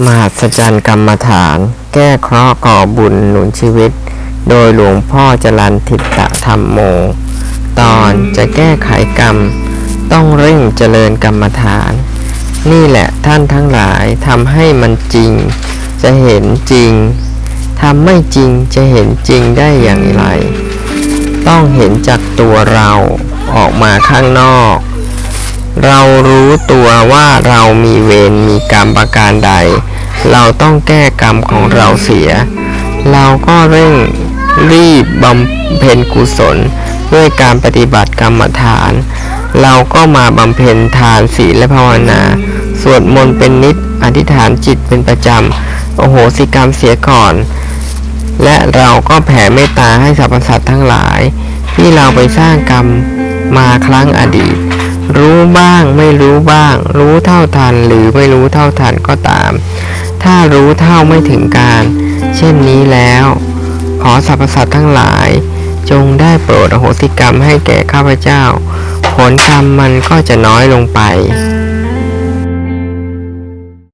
มหัศจรรย์กรรมฐาน แก้เคราะห์ก่อบุญหนุนชีวิต โดยหลวงพ่อจรันทิตตธรรมโม ตอนจะแก้ไขกรรม ต้องเร่งเจริญกรรมฐาน นี่แหละท่านทั้งหลายทำให้มันจริง จะเห็นจริงทำไม่จริงจะเห็นจริงได้อย่างไร ต้องเห็นจากตัวเราออกมาข้างนอก เรารู้ตัวว่าเรามีเวรมีกรรมประการใด เราต้องแก้กรรมของเราเสีย เราก็เร่งรีบบำเพ็ญกุศล ด้วยการปฏิบัติกรรมฐาน เราก็มาบำเพ็ญทานศีลและภาวนา สวดมนต์เป็นนิดอธิษฐานจิตเป็นประจำ โอโหสิกรรมเสียก่อน และเราก็แผ่เมตตาให้สรรพสัตว์ทั้งหลาย ที่เราไปสร้างกรรมมาครั้งอดีต รู้บ้างไม่รู้บ้าง รู้เท่าทันหรือไม่รู้เท่าทันก็ตาม ถ้ารู้เท่าไม่ถึงการ เช่นนี้แล้ว ขอสรรพสัตว์ทั้งหลาย จงได้โปรดอโหสิกรรมให้แก่ข้าพเจ้า ผลกรรมมันก็จะน้อยลงไป